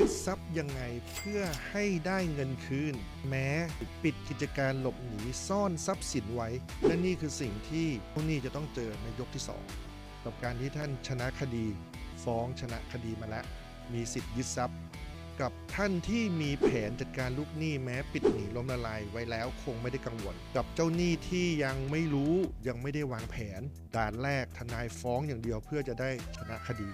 ยึดทรัพย์ยังไงเพื่อให้ได้เงินคืน แม้ปิดกิจการหลบหนีซ่อนทรัพย์สินไว้ และนี่คือสิ่งที่พวกนี้จะต้องเจอในยกที่สองกับการที่ท่านชนะคดี ฟ้องชนะคดีมาแล้ว มีสิทธิ์ยึดทรัพย์ กับท่านที่มีแผนจัดการลูกหนี้แม้ปิดหนีล้มละลายไว้แล้วคงไม่ได้กังวล กับเจ้าหนี้ที่ยังไม่รู้ยังไม่ได้วางแผนด่านแรกทนายฟ้องอย่างเดียวเพื่อจะได้ชนะคดี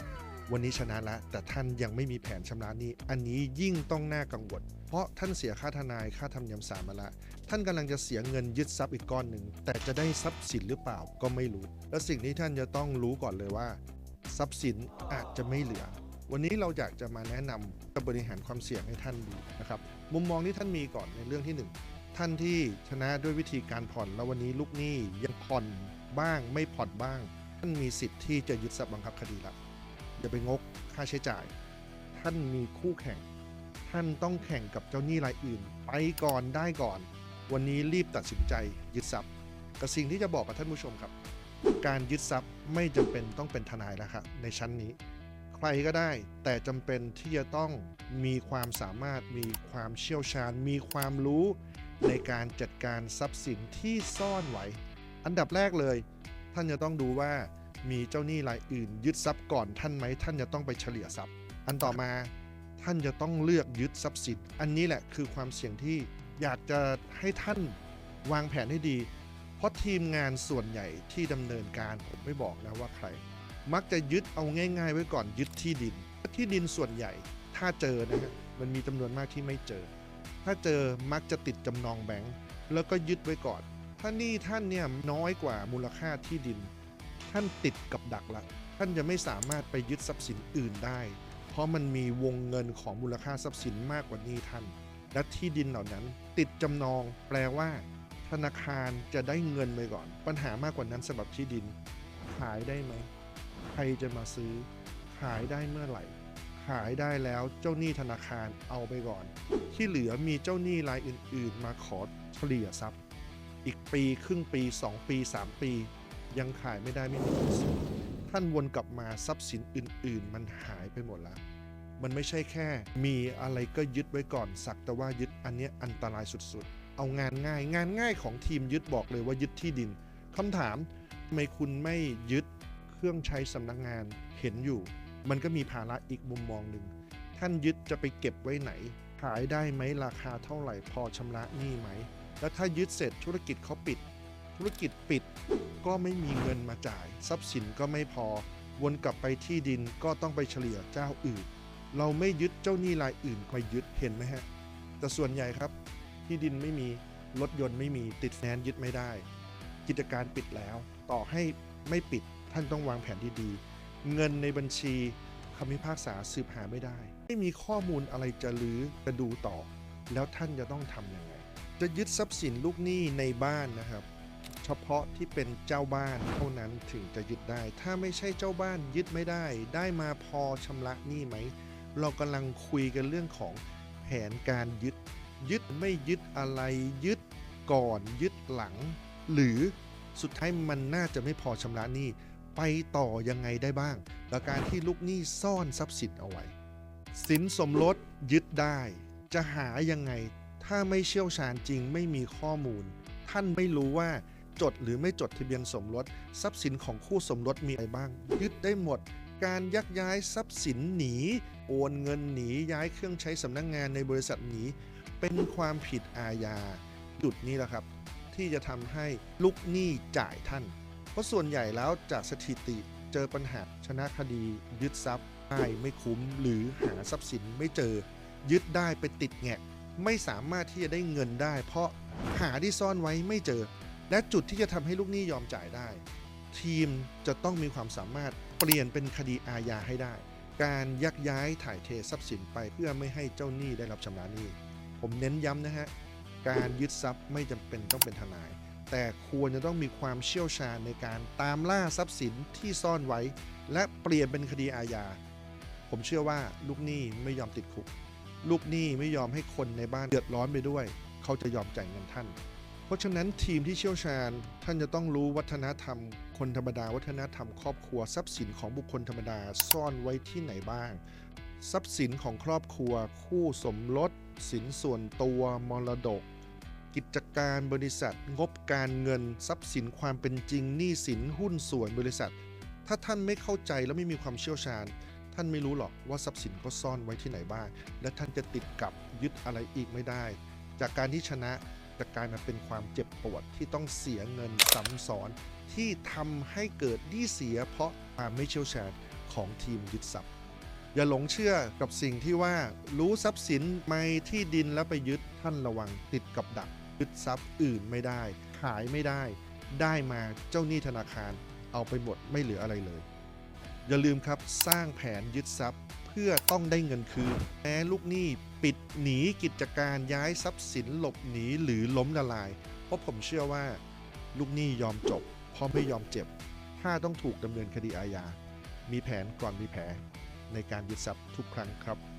วันนี้ชนะแล้วแต่ท่านยังไม่มีแผนชำระหนี้ อันนี้ยิ่งต้องน่ากังวล เพราะท่านเสียค่าทนายค่าธรรมเนียมศาลมาละ ท่านกำลังจะเสียเงินยึดทรัพย์อีกก้อนหนึ่ง แต่จะได้ทรัพย์สินหรือเปล่าก็ไม่รู้ และสิ่งที่ท่านจะต้องรู้ก่อนเลยว่า ทรัพย์สินอาจจะไม่เหลือ วันนี้เราอยากจะมาแนะนำกับบริหารความเสี่ยงให้ท่านดูนะครับ มุมมองที่ท่านมีก่อนในเรื่องที่หนึ่งท่านที่ชนะด้วยวิธีการผ่อนแล้ววันนี้ลูกหนี้ยังผ่อนบ้างไม่ผ่อนบ้าง ท่านมีสิทธิ์ที่จะยึดทรัพย์บังคับคดีละ อย่าไปงกค่าใช้จ่าย ท่านมีคู่แข่ง ท่านต้องแข่งกับเจ้าหนี้รายอื่น ไปก่อนได้ก่อน วันนี้รีบตัดสินใจยึดทรัพย์กับสิ่งที่จะบอกกับท่านผู้ชมครับ การยึดทรัพย์ไม่จำเป็นต้องเป็นทนายแล้วครับในชั้นนี้ ใครก็ได้แต่จำเป็นที่จะต้องมีความสามารถมีความเชี่ยวชาญ มีความรู้ในการจัดการทรัพย์สินที่ซ่อนไว้ อันดับแรกเลย ท่านจะต้องดูว่า มีเจ้าหนี้รายอื่น ยึดทรัพย์ก่อนท่านไหมท่านจะต้องไปเฉลี่ยทรัพย์ อันต่อมาท่านจะต้องเลือกยึดทรัพย์สินอันนี้แหละคือความเสี่ยงที่อยากจะให้ท่านวางแผนให้ดี เพราะทีมงานส่วนใหญ่ที่ดำเนินการผมไม่บอกนะว่าใคร มักจะยึดเอาง่าย ๆ ไว้ก่อนยึดที่ดิน ที่ดินส่วนใหญ่ถ้าเจอนะฮะมันมีจำนวนมากที่ไม่เจอ ถ้าเจอมักจะติดจำนองแบงก์แล้วก็ยึดไว้ก่อน ถ้านี่ท่านเนี่ยน้อยกว่ามูลค่าที่ดิน ท่านติดกับดักละ ท่านจะไม่สามารถไปยึดทรัพย์สินอื่นได้ เพราะมันมีวงเงินของมูลค่าทรัพย์สินมากกว่านี้ท่าน และที่ดินเหล่านั้น ติดจำนอง แปลว่า ธนาคารจะได้เงินไปก่อน ปัญหามากกว่านั้นสำหรับที่ดิน ขายได้ไหมใครจะมาซื้อ ขายได้เมื่อไหร่ ขายได้แล้วเจ้าหนี้ธนาคารเอาไปก่อน ที่เหลือมีเจ้าหนี้รายอื่น ๆ มาขอเฉลี่ยทรัพย์ อีกปีครึ่งปี 2 ปี 3 ปี ยังขายไม่ได้ไม่มีเงินซื้อท่านวนกลับมาทรัพย์สินอื่น ๆ มันหายไปหมดแล้ว มันไม่ใช่แค่ มีอะไรก็ยึดไว้ก่อนสักแต่ว่ายึดอันนี้อันตรายสุดๆ เอางานง่าย งานง่ายของทีมยึดบอกเลยว่ายึดที่ดินคำถามทำไมคุณไม่ยึดเครื่องใช้สำนักงานเห็นอยู่ มันก็มีภาระอีกมุมมองหนึ่งท่านยึดจะไปเก็บไว้ไหน ขายได้ไหมราคาเท่าไหร่พอชำระหนี้ไหม แล้วถ้ายึดเสร็จธุรกิจเขาปิด ธุรกิจปิดก็ไม่มีเงินมาจ่าย ทรัพย์สินก็ไม่พอ วนกลับไปที่ดินก็ต้องไปเฉลี่ยเจ้าอื่น เราไม่ยึดเจ้าหนี้รายอื่นไปยึดเห็นไหมฮะ แต่ส่วนใหญ่ครับ ที่ดินไม่มีรถยนต์ไม่มีติดแฟนยึดไม่ได้ กิจการปิดแล้ว ต่อให้ไม่ปิดท่านต้องวางแผนที่ดีเงินในบัญชีคำพิพากษาสืบหาไม่ได้ ไม่มีข้อมูลอะไรจะลือจะดูต่อ แล้วท่านจะต้องทำยังไง จะยึดทรัพย์สินลูกหนี้ในบ้านนะครับ เฉพาะที่เป็นเจ้าบ้านเท่านั้นถึงจะยึดได้ ถ้าไม่ใช่เจ้าบ้านยึดไม่ได้ ได้มาพอชำระหนี้ไหม เรากำลังคุยกันเรื่องของแผนการยึด ยึดไม่ยึดอะไร ยึดก่อนยึดหลัง หรือสุดท้ายมันน่าจะไม่พอชำระหนี้ ไปต่อยังไงได้บ้าง และการที่ลูกหนี้ซ่อนทรัพย์สินเอาไว้ สินสมรสยึดได้ จะหายังไง ถ้าไม่เชี่ยวชาญจริงไม่มีข้อมูล ท่านไม่รู้ว่า จดหรือไม่จดทะเบียนสมรส ทรัพย์สินของคู่สมรสมีอะไรบ้าง ยึดได้หมด การยักย้ายทรัพย์สินหนี โอนเงินหนีย้ายเครื่องใช้สำนักงงานในบริษัทหนีเป็นความผิดอาญาจุดนี้แหละครับ ที่จะทำให้ลูกหนี้จ่ายท่าน เพราะส่วนใหญ่แล้วจากสถิติเจอปัญหาชนะคดี ยึดทรัพย์ได้ไม่คุ้มหรือหาทรัพย์สินไม่เจอ ยึดได้ไปติดแงะไม่สามารถที่จะได้เงินได้ เพราะหาที่ซ่อนไว้ไม่เจอ และจุดที่จะทำให้ลูกหนี้ยอมจ่ายได้ ทีมจะต้องมีความสามารถเปลี่ยนเป็นคดีอาญาให้ได้ การยักย้ายถ่ายเททรัพย์สินไปเพื่อไม่ให้เจ้าหนี้ได้รับชำระหนี้ ผมเน้นย้ำนะฮะการยึดทรัพย์ไม่จำเป็นต้องเป็นทนาย แต่ควรจะต้องมีความเชี่ยวชาญในการตามล่าทรัพย์สินที่ซ่อนไว้ และเปลี่ยนเป็นคดีอาญาผมเชื่อว่าลูกหนี้ไม่ยอมติดคุก ลูกหนี้ไม่ยอมให้คนในบ้านเดือดร้อนไปด้วย เขาจะยอมจ่ายเงินท่าน ราะฉะนั้นทีมที่เชี่ยวชาญ ท่านจะต้องรู้วัฒนธรรม คนธรรมดา วัฒนธรรมครอบครัวทรัพย์สินของบุคคลธรรมดาซ่อนไว้ที่ไหนบ้าง ทรัพย์สินของครอบครัว คู่สมรสสินส่วนตัวมรดก กิจการบริษัท งบการเงิน ทรัพย์สินความเป็นจริงหนี้สินหุ้นส่วนบริษัท ถ้าท่านไม่เข้าใจและไม่มีความเชี่ยวชาญ ท่านไม่รู้หรอกว่าทรัพย์สินเขาซ่อนไว้ที่ไหนบ้าง และท่านจะติดกับยึดอะไรอีกไม่ได้ จากการที่ชนะ จะกลายมาเป็นความเจ็บปวดที่ต้องเสียเงินซ้ำซ้อน ที่ทำให้เกิดหนี้เสียเพราะความไม่เชี่ยวชาญของทีมยึดทรัพย์ อย่าหลงเชื่อกับสิ่งที่ว่ารู้ทรัพย์สินไม่ที่ดินแล้วไปยึดท่านระวังติดกับดัก ยึดทรัพย์อื่นไม่ได้ ขายไม่ได้ ได้มาเจ้าหนี้ธนาคาร เอาไปหมดไม่เหลืออะไรเลย อย่าลืมครับสร้างแผนยึดทรัพย์ พื่อต้องได้เงินคืนแม้ลูกหนี้ปิดหนีกิจการย้ายทรัพย์สินหลบหนีหรือล้มละลาย เพราะผมเชื่อว่า ลูกหนี้ยอมจบเพราะไม่ยอมเจ็บ ถ้าต้องถูกดำเนินคดีอาญา มีแผนก่อนมีแผลในการยึดทรัพย์ทุกครั้งครับ